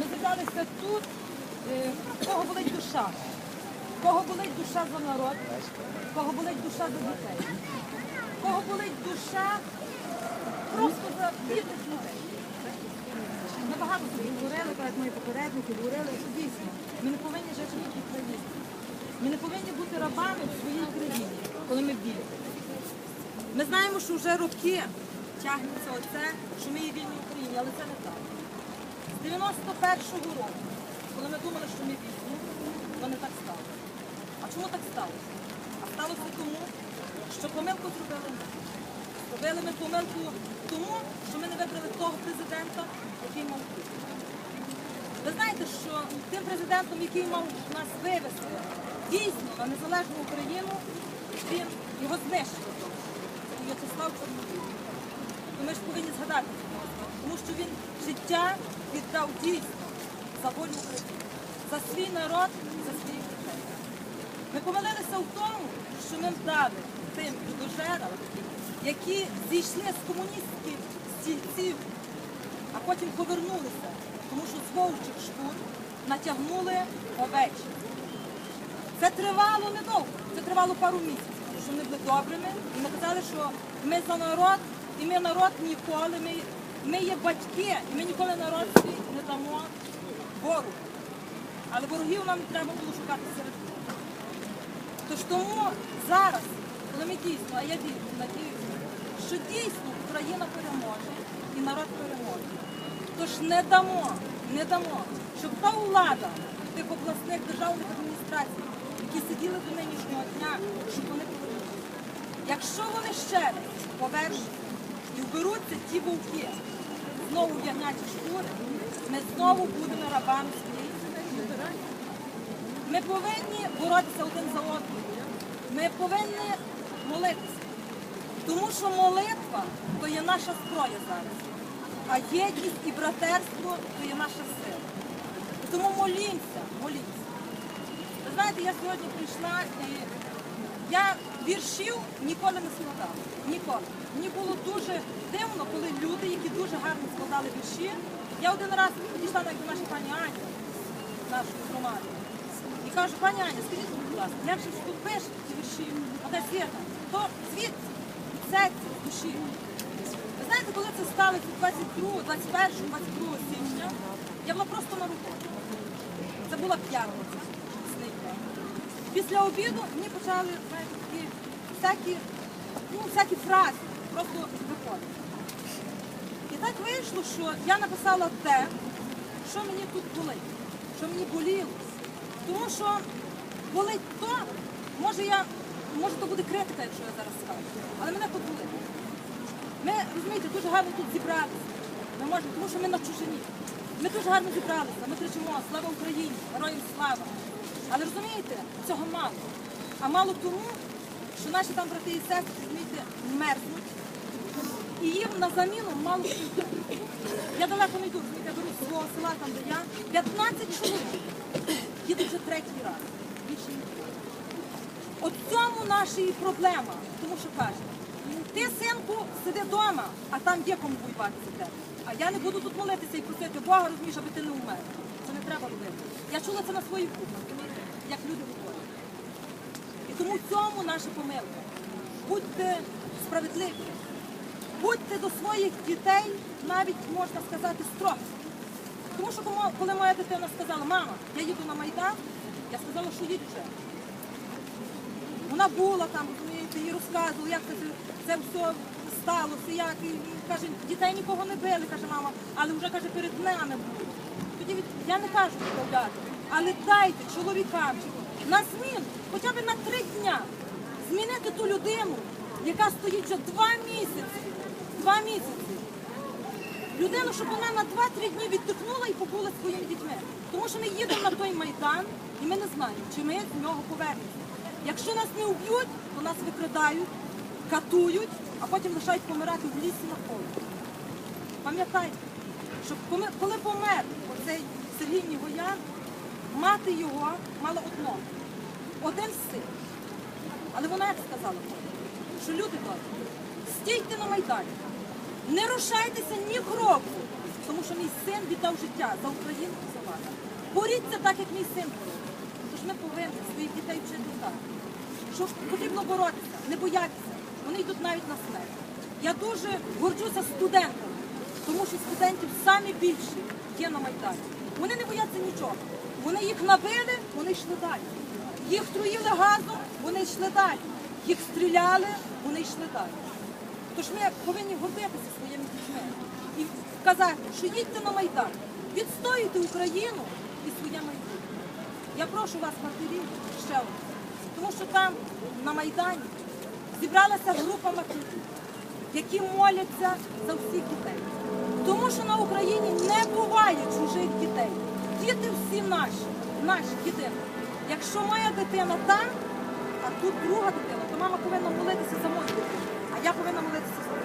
Ми зібралися тут, е, в кого болить душа, кого болить душа за народ, кого болить душа за дітей, кого болить душа просто за бідних людей. Ми багато собі говорили, як мої попередники говорили, що дійсно ми не повинні жити в такій країні. Ми не повинні бути рабами в своїй країні, коли ми вільні. Ми знаємо, що вже роки тягнеться оце, що ми є вільні в Україні, але це не так. З 91-го року, коли ми думали, що ми вільні, то не так сталося. А чому так сталося? А сталося тому, що помилку зробили ми. Зробили ми помилку тому, що ми не вибрали того президента, який мав бути. Ви знаєте, що тим президентом, який мав нас вивести дійсно на незалежну Україну, він його знищив. Був В'ячеслав Чорнобиль. Ми ж повинні згадати цього, тому що він життя віддав дійсно за волю України, за свій народ, і за своїх дітей. Ми помилилися в тому, що ми вдали тим людожерам, які зійшли з комуністських стільців, а потім повернулися, тому що з вовчих шкур натягнули овечі. Це тривало недовго, це тривало пару місяців, тому що вони були добрими і ми казали, що ми за народ, і ми народ ніколи, ми, ми є батьки, і ми ніколи народ не дамо ворогу. Але ворогів нам треба було шукати серед них. Тож тому зараз, коли ми дійсно, а я вірю, надіюся, що дійсно Україна переможе і народ переможе. Тож не дамо, не дамо, щоб та влада тих обласних державних адміністрацій, які сиділи до нинішнього дня, щоб вони повернулися. Якщо вони ще повернуться і ті вовки, знову в ягняті шкури, ми знову будемо рабами своєї. Ми повинні боротися один за одним. Ми повинні молитися. Тому що молитва то є наша зброя зараз. А єдність і братерство то є наша сила. Тому молімося, молімося. Ви знаєте, я сьогодні прийшла і я віршів ніколи не складала. Ніколи. Мені було дуже дивно, коли люди, які дуже гарно складали вірші. Я один раз підійшла до нашої пані Ані, нашої громади. І кажу, пані Аня, скажіть, будь ласка, як же тут пишете ці вірші? Оте світа, то звідси, від серця, душі. Ви знаєте, коли це сталося 22, 21, 22 січня, я була просто на роботі. Це була п'ятниця. Після обіду мені почали знаєте, такі всякі, ну, всякі фрази просто виходити. І так вийшло, що я написала те, що мені тут болить, що мені боліло. Тому що болить то, може я, може то буде критика, якщо я зараз скажу, але мене тут болить. Ми, розумієте, дуже гарно тут зібралися. Ми можемо, тому що ми на чужині. Ми дуже гарно зібралися, ми кричимо Слава Україні! Героям слава! Але розумієте, цього мало. А мало тому, що наші там брати і сестри, розумієте, мерзнуть. І їм на заміну мало. Я далеко не йду, розумієте, я беру свого села, там де я. 15 чоловік. Їду вже третій раз. Більше нікого. От цьому наша і проблема. Тому що каже, ти, синку, сиди вдома, а там є кому воювати за тебе. А я не буду тут молитися і просити Бога, розумієш, аби ти не умер. Це не треба робити. Я чула це на своїх розумієте, як люди говорять. І тому в цьому наша помилка. Будьте справедливі. Будьте до своїх дітей, навіть можна сказати, строгі. Тому що коли моя дитина сказала, мама, я їду на Майдан, я сказала, що їдь вже. Вона була там, розумієте, їй розказувала, як це, це все сталося, як і каже, дітей нікого не били, каже мама, але вже каже, перед нами було. Я не кажу відправляти, але дайте чоловікам на зміну, хоча б на три дня змінити ту людину, яка стоїть вже два місяці. Два місяці. Людину, щоб вона на 2-3 дні віддихнула і побула своїми дітьми. Тому що ми їдемо на той майдан і ми не знаємо, чи ми з нього повернемося. Якщо нас не вб'ють, то нас викрадають, катують, а потім лишають помирати в лісі на полі. Пам'ятайте, що коли помер оцей Сергій Нігоян, мати його мала одного, один син. Але вона як сказала, що люди добрі, стійте на майдані, не рушайтеся ні кроку, тому що мій син віддав життя за Україну за вас. Боріться так, як мій син боровся. Тож ми повинні своїх дітей вчити так. Що потрібно боротися, не боятися. Вони йдуть навіть на смерть. Я дуже горджуся студентами, тому що студентів самі більші є на Майдані. Вони не бояться нічого. Вони їх набили, вони йшли далі. Їх труїли газом, вони йшли далі. Їх стріляли, вони йшли далі. Тож ми повинні гордитися своїми дітьми і казати, що їдьте на Майдан, відстоюйте Україну і своє майбутнє. Я прошу вас, матері, ще одне. Тому що там, на Майдані, зібралася група матерів, які моляться за всіх дітей. Тому що на Україні не буває чужих дітей. Діти всі наші, наші діти. Якщо моя дитина там, а тут друга дитина, то мама повинна молитися за мою дитину, а я повинна молитися за